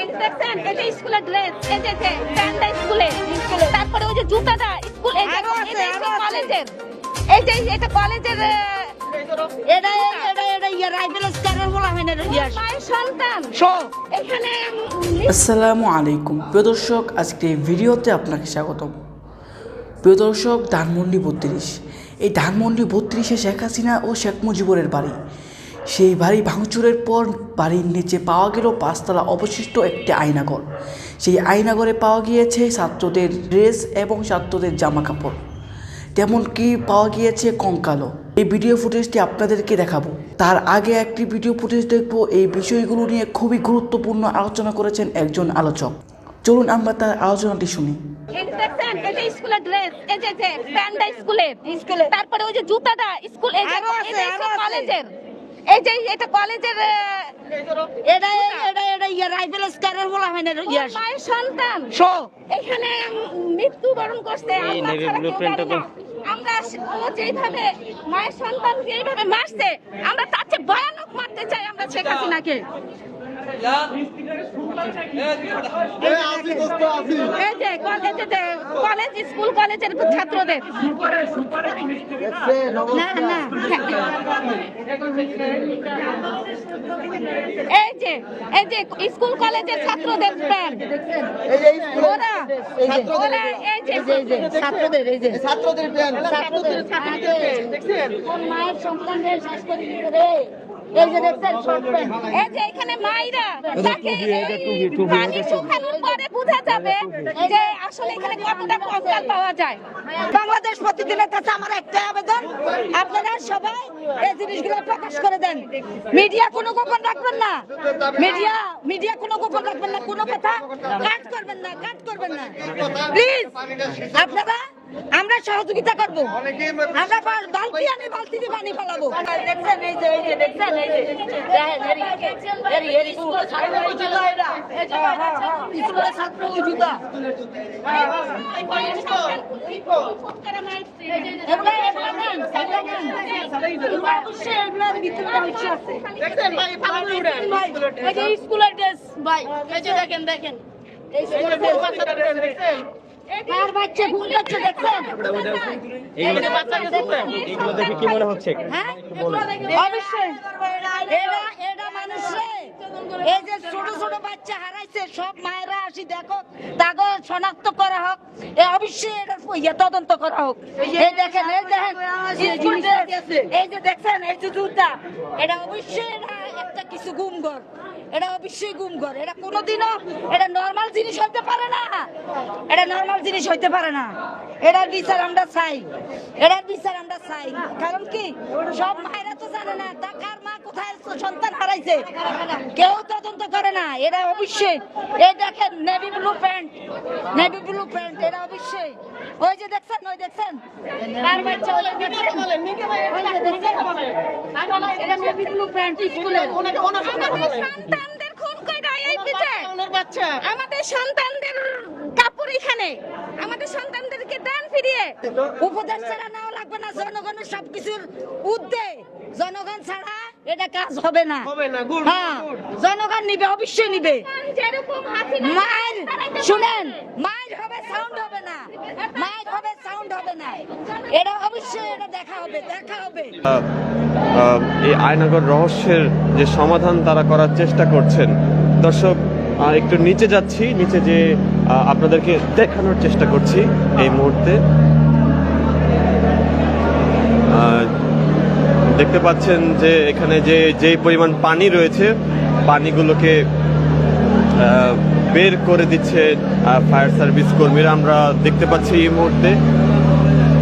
এই দেখছেন এই স্কুলের ড্রেস এই যে যে প্যান্টটা স্কুলে তারপরে ওই যে জুতাটা স্কুল এই যে এটা কলেজের। এই যে এটা কলেজের এটা এটা এটা ইয়া রাইফেল স্টারের বলা হয় না এটা ইয়া মায়ের সন্তান। এখানে আসসালামু আলাইকুম। প্রিয় দর্শক আজকে ভিডিওতে আপনাকে স্বাগতম। প্রিয় দর্শক ধানমন্ডি বত্রিশ। এই ধানমন্ডি বত্রিশে শেখ হাসিনা ও শেখ মুজিবুরের বাড়ি। সেই বাড়ি ভাঙচুরের পর বাড়ির নিচে পাওয়া গেল পাঁচতলা অবশিষ্ট একটি আয়নাঘর। সেই আয়নাঘরে পাওয়া গিয়েছে ছাত্রদের ড্রেস এবং ছাত্রদের জামা কাপড় তেমন কি পাওয়া গিয়েছে কঙ্কালও। এই ভিডিও ফুটেজটি আপনাদেরকে দেখাবো। তার আগে একটি ভিডিও ফুটেজ দেখব। এই বিষয়গুলো নিয়ে খুবই গুরুত্বপূর্ণ আলোচনা করেছেন একজন আলোচক। চলুন আমরা তার আলোচনাটি শুনি। দেখছেন এই স্কুলের ড্রেস এই যে যে প্যান্টটা স্কুলে স্কুলে। তারপরে ওই যে জুতাটা স্কুল এই যে। কলেজের। এই যে এটা কলেজের এটা এটা এটা ইয়া রাইফেল স্টারের বলা হয় না ইয়া। মায়ের সন্তান। শো এখানে মৃত্যুবরণ করছে। করতে জানে আমরা ও যেইভাবে মায়ের সন্তানকে এইভাবে মারছে আমরা তার চেয়ে ভয়ানক মারতে চাই আমরা শেখ হাসিনাকে। কলেজে স্কুল কলেজের ছাত্রদের এই যে এই যে স্কুল কলেজের ছাত্রদের ছাত্রদের ছাত্রদের ছাত্রদের ছাত্রদের কোন মায়ের সন্তানদের শেষ করে দিতে এই যে দেখছেন শর্ট প্যান্ট এই যে এখানে মাইরা তাকে পানি শুকানোর পরে বোঝা যাবে যে আসলে এখানে কতটা কঙ্কাল পাওয়া যায়। বাংলাদেশ প্রতিদিনের কাছে আমার একটা আবেদন আপনারা সবাই এই জিনিসগুলো প্রকাশ করে দেন। মিডিয়া কোনো গোপন রাখবেন না। মিডিয়া মিডিয়া কোনো গোপন রাখবেন না। কোনো কথা কাট করবেন না কাট করবেন না। প্লিজ আপনারা আমরা সহযোগিতা করব। আমরা বালতি আনি বালতি দিয়ে পানি ফেলাবো। দেখছেন এই যে এই যে দেখছেন এই যে। দেখেন, এরি, এরি, এরি, স্কুলের ড্রেস। ভাই দেখেন দেখেন। কার বাচ্চা ভুল করছে দেখছেন? এগুলো দেখে কি মনে হচ্ছে? হ্যাঁ? অবশ্যই। এরা এরা মানুষ। এই যে ছোট ছোট বাচ্চা হারাইছে সব মায়েরা আসি দেখো তাকে শনাক্ত করা হোক। এ অবশ্যই এটা ইয়ে তদন্ত করা হোক। এই দেখেন এই দেখেন। এই যে দেখছেন এই যে জুতা। এটা অবশ্যই এটা একটা কিছু গুমগর এটা অবশ্যই গুমগর এটা কোনোদিনও এটা নর্মাল জিনিস হইতে পারে না। এটা নর্মাল জিনিস হইতে পারে না। এটার বিচার আমরা চাই। এটার বিচার আমরা চাই। কারণ কি? সব মায়েরা তো জানে না তা কার মা কোথায় সন্তান হারাইছে? কেউ তদন্ত করে না। এটা অবশ্যই এই দেখেন navy blue pant navy blue pant এটা অবশ্যই ওই যে দেখছেন ওই দেখছেন? কার বাচ্চা ওই দেখছেন? নেভি ব্লু প্যান্ট স্কুলে আমাদের সন্তানদের খুন কইরা এই পিছে আমাদের সন্তানদের কাপড় এখানে। আমাদের সন্তানদেরকে দেন ফিরিয়ে। উপদেশ ছাড়া নাও লাগবে না জনগণের সবকিছুর উদ্দে জনগণ ছাড়া এটা কাজ হবে না। হ্যাঁ জনগণ নিবে অবশ্যই নিবে। মায়ের শুনেন মায়ের হবে সাউন্ড হবে না। মায়ের হবে না। এটা অবশ্যই এটা দেখা হবে দেখা হবে। এই আয়নাগর রহস্যের যে সমাধান তারা করার চেষ্টা করছেন। দর্শক একটু নিচে যাচ্ছি, নিচে যে আপনাদেরকে দেখানোর চেষ্টা করছি এই মুহূর্তে। দেখতে পাচ্ছেন যে এখানে যে যেই পরিমাণ পানি রয়েছে, পানিগুলোকে বের করে দিচ্ছে ফায়ার সার্ভিস কর্মীরা। আমরা দেখতে পাচ্ছি এই মুহূর্তে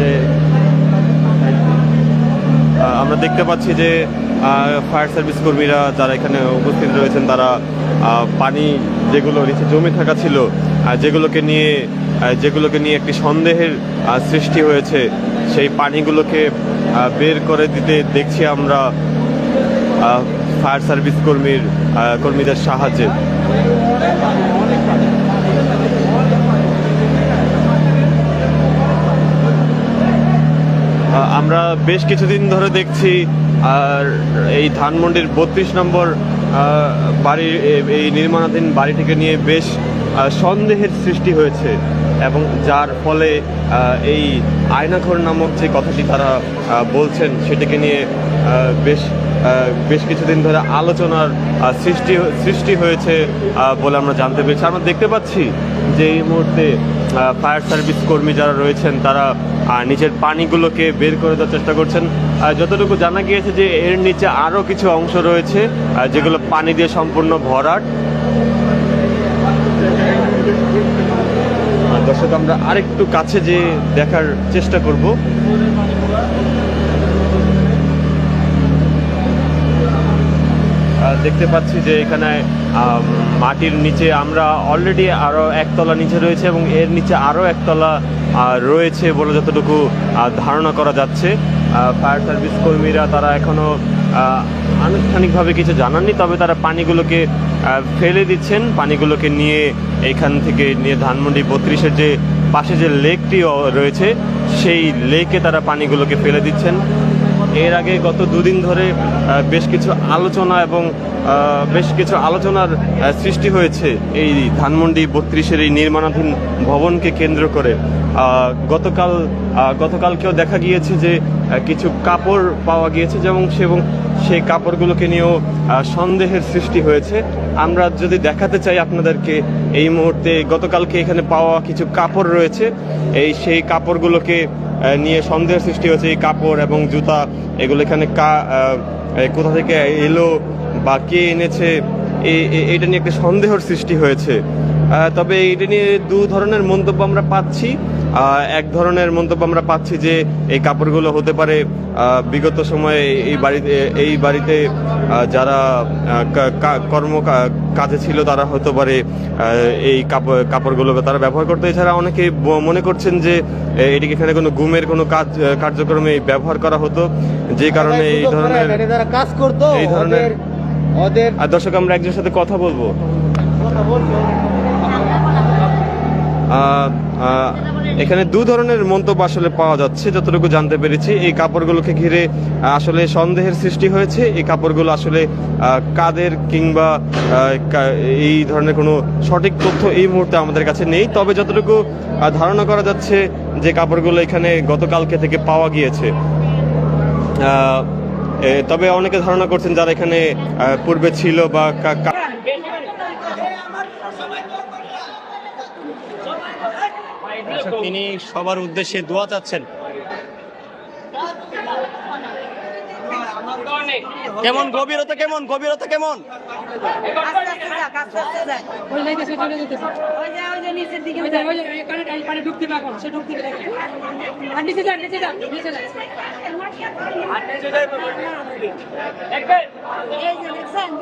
যে আমরা দেখতে পাচ্ছি যে ফায়ার সার্ভিস কর্মীরা যারা এখানে উপস্থিত রয়েছেন, তারা পানি যেগুলো নিচে জমে থাকা ছিল যেগুলোকে নিয়ে যেগুলোকে নিয়ে একটি সন্দেহের সৃষ্টি হয়েছে, সেই পানিগুলোকে বের করে দিতে দেখছি আমরা ফায়ার সার্ভিস কর্মীর কর্মীদের সাহায্যে। আমরা বেশ কিছুদিন ধরে দেখছি, আর এই ধানমন্ডির বত্রিশ নম্বর বাড়ি, এই নির্মাণাধীন বাড়িটিকে নিয়ে বেশ সন্দেহের সৃষ্টি হয়েছে এবং যার ফলে এই আয়নাঘর নামক যে কথাটি তারা বলছেন, সেটিকে নিয়ে বেশ বেশ কিছুদিন ধরে আলোচনার সৃষ্টি সৃষ্টি হয়েছে বলে আমরা জানতে পেরেছি। আমরা দেখতে পাচ্ছি যে এই মুহূর্তে ফায়ার সার্ভিস কর্মী যারা রয়েছেন, তারা নিচের পানিগুলোকে বের করে দেওয়ার চেষ্টা করছেন। যতটুকু জানা গিয়েছে যে এর নিচে আরও কিছু অংশ রয়েছে যেগুলো পানি দিয়ে সম্পূর্ণ ভরাট। দর্শক, আমরা আরেকটু কাছে যে দেখার চেষ্টা করব। দেখতে পাচ্ছি যে এখানে মাটির নিচে আমরা অলরেডি আরও একতলা নিচে রয়েছে এবং এর নিচে আরও একতলা রয়েছে বলে যতটুকু ধারণা করা যাচ্ছে। ফায়ার সার্ভিস কর্মীরা তারা এখনও আনুষ্ঠানিকভাবে কিছু জানাননি, তবে তারা পানিগুলোকে ফেলে দিচ্ছেন। পানিগুলোকে নিয়ে এখান থেকে নিয়ে ধানমন্ডি বত্রিশের যে পাশে যে লেকটি রয়েছে, সেই লেকে তারা পানিগুলোকে ফেলে দিচ্ছেন। এর আগে গত দুদিন ধরে বেশ কিছু আলোচনা এবং বেশ কিছু আলোচনার সৃষ্টি হয়েছে এই ধানমন্ডি বত্রিশের এই নির্মাণাধীন ভবনকে কেন্দ্র করে। গতকাল গতকালকেও দেখা গিয়েছে যে কিছু কাপড় পাওয়া গিয়েছে যেমন সে এবং সেই কাপড়গুলোকে নিয়েও সন্দেহের সৃষ্টি হয়েছে। আমরা যদি দেখাতে চাই আপনাদেরকে, এই মুহূর্তে গতকালকে এখানে পাওয়া কিছু কাপড় রয়েছে। এই সেই কাপড়গুলোকে নিয়ে সন্দেহের সৃষ্টি হয়েছে, এই কাপড় এবং জুতা, এগুলো এখানে কা কোথা থেকে এলো বা কে এনেছে এইটা নিয়ে একটা সন্দেহর সৃষ্টি হয়েছে। তবে এটা নিয়ে দু ধরনের মন্তব্য আমরা পাচ্ছি। এক ধরনের মন্তব্য আমরা পাচ্ছি যে এই কাপড়গুলো হতে পারে বিগত সময়ে এই বাড়িতে এই বাড়িতে যারা কর্ম কাজে ছিল তারা হতে পারে এই কাপড় কাপড়গুলোকে তারা ব্যবহার করতে। এছাড়া অনেকে মনে করছেন যে এটিকে এখানে কোনো গুমের কোনো কাজ কার্যক্রমে ব্যবহার করা হতো যে কারণে এই ধরনের কাজ করতো এই ধরনের- আর দর্শক আমরা একজনের সাথে কথা বলব। আহ, আহ, এখানে দু ধরনের মন্তব্য আসলে পাওয়া যাচ্ছে, যতটুকু জানতে পেরেছি। এই কাপড়গুলোকে ঘিরে আসলে সন্দেহের সৃষ্টি হয়েছে। এই কাপড়গুলো আসলে কাদের কিংবা এই ধরনের কোনো সঠিক তথ্য এই মুহূর্তে আমাদের কাছে নেই। তবে যতটুকু ধারণা করা যাচ্ছে যে কাপড়গুলো এখানে গতকালকে থেকে পাওয়া গিয়েছে। তবে অনেকে ধারণা করছেন যারা এখানে পূর্বে ছিল বা তিনি সবার উদ্দেশ্যে দোয়া চাচ্ছেন। কেমন গভীরতা কেমন? গভীরতা কেমন?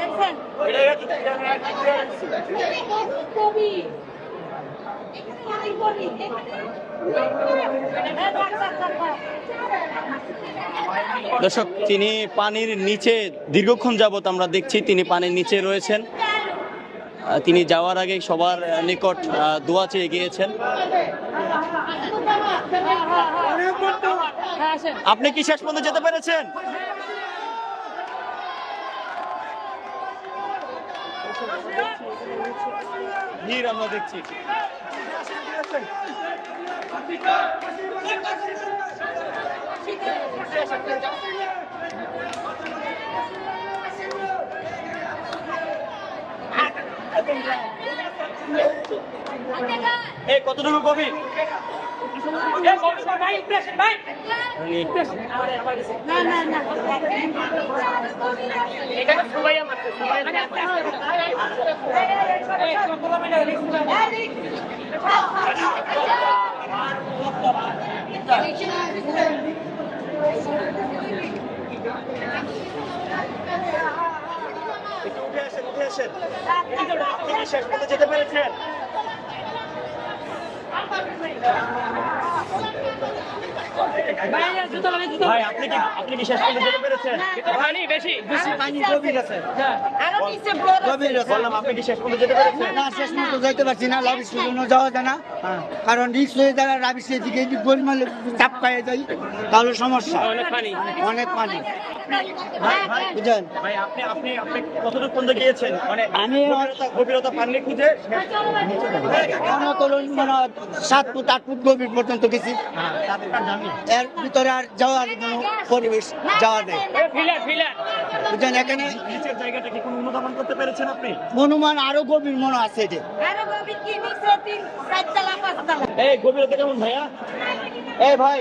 দেখছেন। দর্শক তিনি পানির নিচে দীর্ঘক্ষণ যাবত আমরা দেখছি তিনি পানির নিচে রয়েছেন। তিনি যাওয়ার আগে সবার নিকট দোয়া চেয়ে গিয়েছেন। হ্যাঁ আপনি কি শেষ পর্যন্ত যেতে পেরেছেন? ভিড় আমরা দেখছি। এই কতটুকু গভীর না না না একটু উঠে আসেন আপনি কি শেষ পর্যন্ত যেতে পেরেছেন? ভাই আপনি কি আপনি কি শেষ পর্যন্ত যেতে পেরেছেন? পানি বেশি। বেশি পানি গভীর আছে। আরও নিচে গভীর আছে। বললাম আপনি কি শেষ পর্যন্ত যেতে পেরেছেন? না শেষ মুহূর্তে যাইতে পারছি না লাভ জন্য যাওয়া যায় না। কারণ রিক্স হয়ে যাবে রাবিসের দিকে গোলমালে চাপ খাইয়ে যাই তাহলে সমস্যা। অনেক পানি। অনেক পানি। বুঝলেন? ভাই আপনি আপনি আপনি কতটুকু পর্যন্ত গিয়েছেন? মানে আমি গভীরতা পাননি খুঁজে? সাত ফুট আট ফুট গভীর পর্যন্ত গেছি। এর ভিতরে আর যাওয়ার কোনো পরিবেশ যাওয়া নেই। বুঝলেন এখানে নিচের জায়গাটা কি কোনো অনুধাবন করতে পেরেছেন আপনি? হনুমান আরও গভীর মনে আছে যে। এই গভীরতা কেমন ভাইয়া? এই ভাই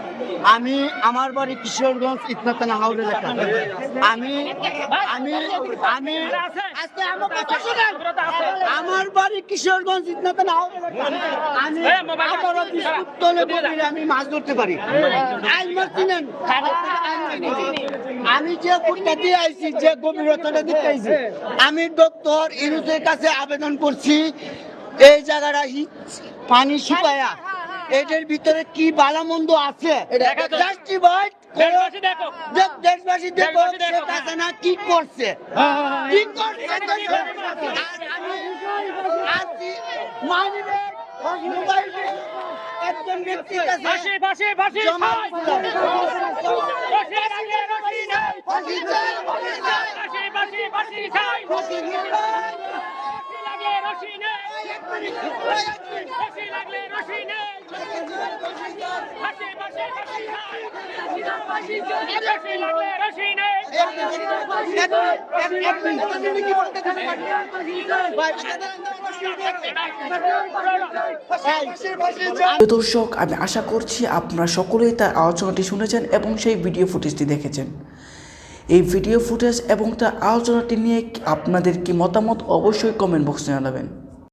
আমি আমার বাড়ি কিশোরগঞ্জ ইতনাতানা হাউল এলাকা। আমি আমি আমি আমার বাড়ি কিশোরগঞ্জ ইতনাতানা হাউল এলাকা। আমি। বিস্কুট তলে মাছ ধরতে পারি। আজ মাছ চিনেন? আমি যে ফুটটা দিয়ে আইছি যে গভীরতাটা দিতে আইছি আমি ডক্টর ইনুসের কাছে আবেদন করছি এই জায়গাটা পানি শুকায়া এটার ভিতরে কি বালামন্দ আছে জাস্টিফাইড দেশবাসী দেখো। শেখ হাসিনা কি করছে কি করছে একজন ব্যক্তির কাছে জমা দর্শক আমি আশা করছি আপনারা সকলেই তার আলোচনাটি শুনেছেন এবং সেই ভিডিও ফুটেজটি দেখেছেন। এই ভিডিও ফুটেজ এবং তার আলোচনাটি নিয়ে আপনাদের কি মতামত? অবশ্যই কমেন্ট বক্সে জানাবেন।